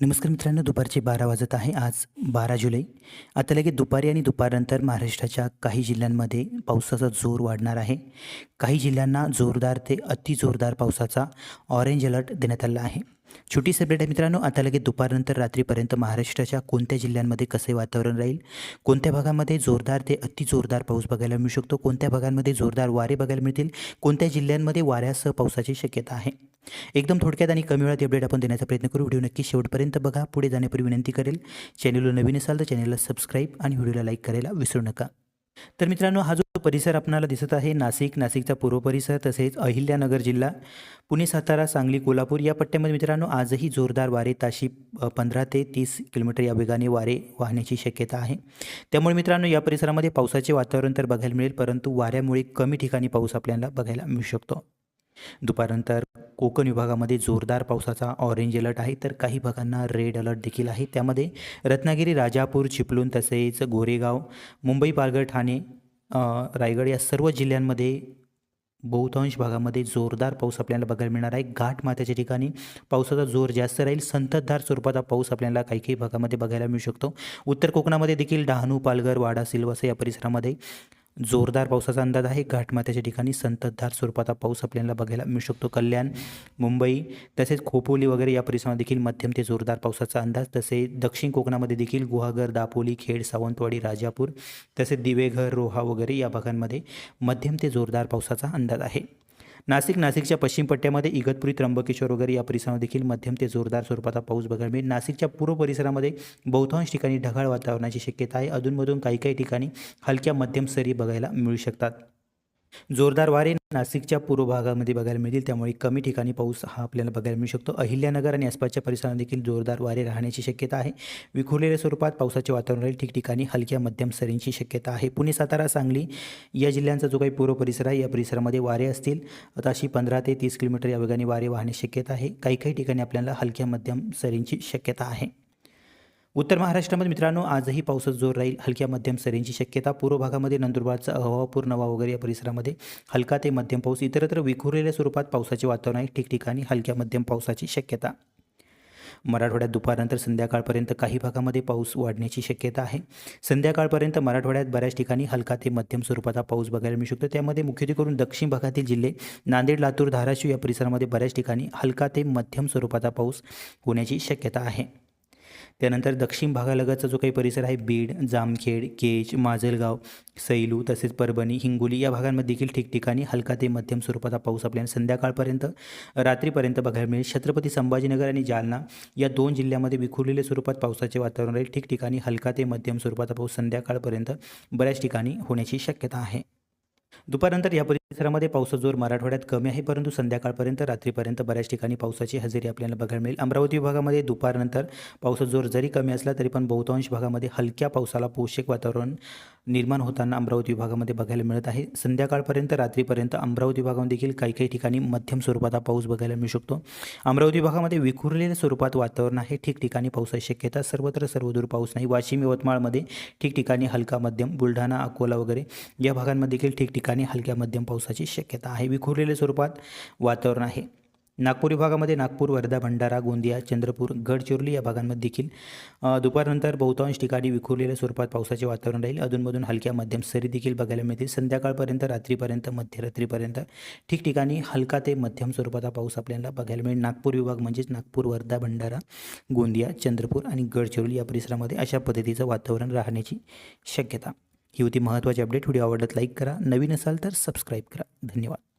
नमस्कार मित्रांनो दुपारचे बारा वाजत आहे. आज बारा जुलै. आता लगेच दुपारी आणि दुपारनंतर महाराष्ट्राच्या काही जिल्ह्यांमध्ये पावसाचा जोर वाढणार आहे. काही जिल्ह्यांना जोरदार ते अति जोरदार पावसाचा ऑरेंज अलर्ट देण्यात आला आहे. छोटी सेपरेट आहे मित्रांनो आता लगेच दुपारनंतर रात्रीपर्यंत महाराष्ट्राच्या कोणत्या जिल्ह्यांमध्ये कसे वातावरण राहील? कोणत्या भागामध्ये जोरदार ते अति जोरदार पाऊस बघायला मिळू शकतो? कोणत्या भागांमध्ये जोरदार वारे बघायला मिळतील? कोणत्या जिल्ह्यांमध्ये वाऱ्यासह पावसाची शक्यता आहे? एकदम थोडक्यात आणि कमी वेळात अपडेट आपण देण्याचा प्रयत्न करू. व्हिडिओ नक्की शेवटपर्यंत बघा. पुढे जाण्यापूर्वी विनंती करेल चॅनलला नवीन असाल तर चॅनलला सबस्क्राईब आणि व्हिडिओला लाईक करायला विसरू नका. तर मित्रांनो हा जो परिसर आपणाला दिसत आहे नाशिक नाशिकचा पूर्व परिसर तसेच अहिल्यानगर जिल्हा पुणे सातारा सांगली कोल्हापूर या पट्ट्यामध्ये मित्रांनो आजही जोरदार वारे ताशी पंधरा ते तीस किलोमीटर या वेगाने वारे वाहण्याची शक्यता आहे. त्यामुळे मित्रांनो या परिसरामध्ये पावसाचे वातावरण तर बघायला मिळेल परंतु वाऱ्यामुळे कमी ठिकाणी पाऊस आपल्याला बघायला मिळू शकतो. दुपारनंतर कोकण विभागामध्ये जोरदार पावसाचा ऑरेंज अलर्ट आहे. तर काही भागांना रेड अलर्ट देखील आहे. त्यामध्ये रत्नागिरी राजापूर चिपळूण तसेच गोरेगाव मुंबई पालघर ठाणे रायगड या सर्व जिल्ह्यांमध्ये बहुतांश भागामध्ये जोरदार पाऊस आपल्याला बघायला मिळणार आहे. घाट माथ्याच्या ठिकाणी पावसाचा जोर जास्त राहील. संततधार स्वरूपाचा पाऊस आपल्याला काही काही भागामध्ये बघायला मिळू शकतो. उत्तर कोकणामध्ये देखील डहाणू पालघर वाडा सिल्वस या परिसरामध्ये जोरदार पावसाचा अंदाज आहे. घाटमाथ्याच्या ठिकाणी संततधार स्वरूपाचा पाऊस आपल्याला बघायला मिळू शकतो. कल्याण मुंबई तसेच खोपोली वगैरे या परिसरामध्ये देखील मध्यम ते जोरदार पावसाचा अंदाज. तसेच दक्षिण कोकणामध्ये देखील गुहागर दापोली खेड सावंतवाडी राजापूर तसेच दिवेघर रोहा वगैरे या भागांमध्ये मध्यम ते जोरदार पावसाचा अंदाज आहे. नाशिक नाशिकच्या पश्चिम पट्ट्यामध्ये इगतपुरी त्र्यंबकेश्वर वगैरे या परिसरामध्ये देखील मध्यम ते जोरदार स्वरूपाचा पाऊस बघायला मिळेल. नाशिकच्या पूर्व परिसरामध्ये बहुतांश ठिकाणी ढगाळ वातावरणाची शक्यता आहे. अधूनमधून काही काही ठिकाणी हलक्या मध्यम सरी बघायला मिळू शकतात. जोरदार वारे नाशिकच्या पूर्व भागामध्ये बघायला मिळतील. त्यामुळे कमी ठिकाणी पाऊस हा आपल्याला बघायला मिळू शकतो. अहिल्यानगर आणि आसपासच्या परिसरात देखील जोरदार वारे राहण्याची शक्यता आहे. विखुरलेल्या स्वरूपात पावसाचे वातावरण राहील. ठिकठिकाणी हलक्या मध्यम सरींची शक्यता आहे. पुणे सातारा सांगली या जिल्ह्यांचा जो काही पूर्व परिसर आहे या परिसरामध्ये वारे असतील. तशी पंधरा ते तीस किलोमीटर या वेगाने वारे वाहण्याची शक्यता आहे. काही काही ठिकाणी आपल्याला हलक्या मध्यम सरींची शक्यता आहे. उत्तर महाराष्ट्रामध्ये मित्रांनो आजही पावसाचा जोर राहील. हलक्या मध्यम सरींची शक्यता. पूर्व भागामध्ये नंदुरबारचा अहवापूर नवा वगैरे या परिसरामध्ये. हलका ते मध्यम पाऊस. इतरत्र विखुरलेल्या स्वरूपात पावसाचे वातावरण आहे. ठिकठिकाणी हलक्या मध्यम पावसाची शक्यता. मराठवाड्यात दुपारनंतर संध्याकाळपर्यंत काही भागामध्ये पाऊस वाढण्याची शक्यता आहे. संध्याकाळपर्यंत मराठवाड्यात बऱ्याच ठिकाणी हलका ते मध्यम स्वरूपाचा पाऊस बघायला मिळू शकतो. त्यामध्ये मुख्यत्वे करून दक्षिण भागातील जिल्हे नांदेड लातूर धाराशिव या परिसरामध्ये बऱ्याच ठिकाणी हलका ते मध्यम स्वरूपाचा पाऊस होण्याची शक्यता आहे. त्यानंतर दक्षिण भागालगतचा जो काही परिसर आहे बीड जामखेड केज माजलगाव सैलू तसेच परभणी हिंगोली या भागांमध्ये देखील ठिकठिकाणी हलका ते मध्यम स्वरूपाचा पाऊस आपल्याला संध्याकाळपर्यंत रात्रीपर्यंत बघायला मिळेल. छत्रपती संभाजीनगर आणि जालना या दोन जिल्ह्यामध्ये विखुरलेल्या स्वरूपात पावसाचे वातावरण राहील. ठिकठिकाणी हलका ते मध्यम स्वरूपाचा पाऊस संध्याकाळपर्यंत बऱ्याच ठिकाणी होण्याची शक्यता आहे. दुपारनंतर या परिसरामध्ये पावसाचा जोर मराठवाड्यात कमी आहे परंतु संध्याकाळपर्यंत रात्रीपर्यंत बऱ्याच ठिकाणी पावसाची हजेरी आपल्याला बघायला मिळेल. अमरावती विभागामध्ये दुपारनंतर पावसाचा जोर जरी कमी असला तरी पण बहुतांश भागामध्ये हलक्या पावसाला पोषक वातावरण निर्माण होताना अमरावती विभागामध्ये बघायला मिळत आहे. संध्याकाळपर्यंत रात्रीपर्यंत अमरावती विभागामध्ये देखील काही काही ठिकाणी मध्यम स्वरूपाचा पाऊस बघायला मिळू शकतो. अमरावती विभागामध्ये विखुरलेल्या स्वरूपात वातावरण आहे. ठिकठिकाणी पावसाची शक्यता सर्वत्र सर्वदूर पाऊस नाही. वाशिम यवतमाळमध्ये ठिकठिकाणी हलका मध्यम बुलढाणा अकोला वगैरे या भागांमध्ये देखील ठिकठिकाणी ठिकाणी हलक्या मध्यम पावसाची शक्यता आहे. विखुरलेल्या स्वरूपात वातावरण आहे. नागपूर विभागामध्ये नागपूर वर्धा भंडारा गोंदिया चंद्रपूर गडचिरोली या भागांमध्ये देखील दुपारनंतर बहुतांश ठिकाणी विखुरलेल्या स्वरूपात पावसाचे वातावरण राहील. अधूनमधून हलक्या मध्यम सरी देखील बघायला मिळतील. संध्याकाळपर्यंत रात्रीपर्यंत मध्यरात्रीपर्यंत ठिकठिकाणी हलका ते मध्यम स्वरूपाचा पाऊस आपल्याला बघायला मिळेल. नागपूर विभाग म्हणजेच नागपूर वर्धा भंडारा गोंदिया चंद्रपूर आणि गडचिरोली या परिसरामध्ये अशा पद्धतीचं वातावरण राहण्याची शक्यता. ही होती महत्त्वाची अपडेट. व्हिडिओ आवडत लाईक करा. नवीन असाल तर सबस्क्राईब करा. धन्यवाद.